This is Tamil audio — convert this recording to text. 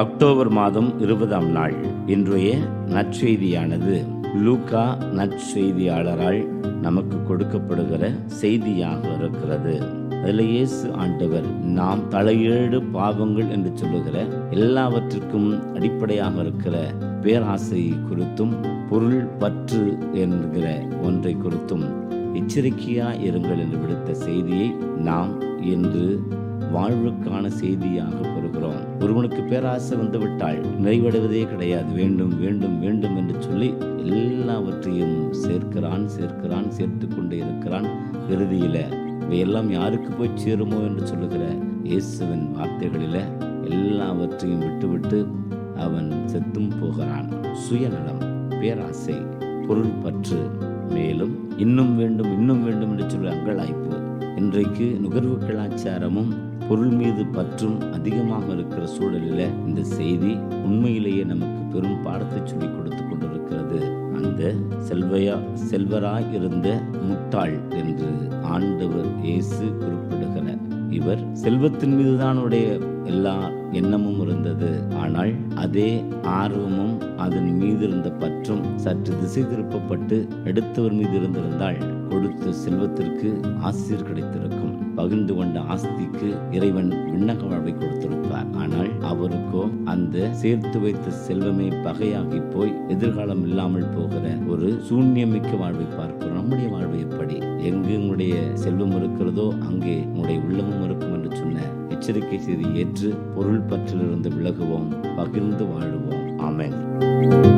அக்டோபர் மாதம் இருபதாம் நாள். இன்றைய நற்செய்தியானது லூகா நற்செய்தியாளரால் நமக்கு கொடுக்கப்படுகிற செய்தியாக இருக்கிறது. அதில் இயேசு ஆண்டவர் நாம் தலையேழு பாவங்கள் என்று சொல்லுகிற எல்லாவற்றிற்கும் அடிப்படையாக இருக்கிற பேராசை குறித்தும் பொருள் பற்று என்கிற ஒன்றை குறித்தும் எச்சரிக்கையா இருங்கள் என்று விடுத்த செய்தியை நாம் இன்று வாழ்வுக்கான செய்தியாக பெறுகிறோம். ஒருவனுக்கு பேராசை வந்து விட்டால் நிறைவடைவதே கிடையாது. வேண்டும் வேண்டும் வேண்டும் என்று சொல்லி எல்லாவற்றையும் சேர்க்கிறான் சேர்க்கிறான் சேர்த்து கொண்டே இருக்கிறான் இறுதியில. இவையெல்லாம் யாருக்கு போய் சேருமோ என்று சொல்லுகிற இயேசுவின் வார்த்தைகளில எல்லாவற்றையும் விட்டுவிட்டு அவன் செத்தும் போகிறான். சுயநலம் பேராசை பொருள் பற்று மேலும் இன்னும் வேண்டும் இன்னும் வேண்டும் என்று சொல்லி அங்கலாய்ப்பு. இன்றைக்கு நுகர்வு கலாச்சாரமும் பொருள் மீது பற்றும் அதிகமாக இருக்கிற சூழலில் இந்த செய்தி உண்மையிலேயே நமக்கு பெரும் பாடத்தை சொல்லிக் கொடுத்து கொண்டிருக்கிறது. அந்த செல்வையா செல்வராய் இருந்த முட்டாள் என்று ஆண்டவர் இயேசு குறிப்பிட்ட இவர் செல்வத்தின் மீதுதான் உடைய எல்லா எண்ணமும் இருந்தது. ஆனால் அதே ஆர்வமும் அதன் மீது இருந்த பற்றும் சற்று திசை திருப்பப்பட்டு எடுத்தவர் மீது இருந்திருந்தால் கொடுத்த செல்வத்திற்கு ஆசிர் கிடைத்திருக்கும். பகிர்ந்து கொண்ட ஆஸ்திக்கு இறைவன் விண்ணக வாழ்வை கொடுத்திருப்பார். இருந்த சேர்த்து வைத்த செல்வமே பகையாகி போய் எதிர்காலம் இல்லாமல் போகிற ஒரு சூன்யமிக்க வாழ்வை பார்க்கிறோம். நம்முடைய வாழ்வை எப்படி? எங்கு உங்களுடைய செல்வம் இருக்கிறதோ அங்கே உங்களுடைய உள்ளமும் இருக்கும் என்று சொன்ன எச்சரிக்கை செய்தி ஏற்று பொருள் பற்றிலிருந்து விலகுவோம் பகிர்ந்து வாழுவோம். ஆமேன்.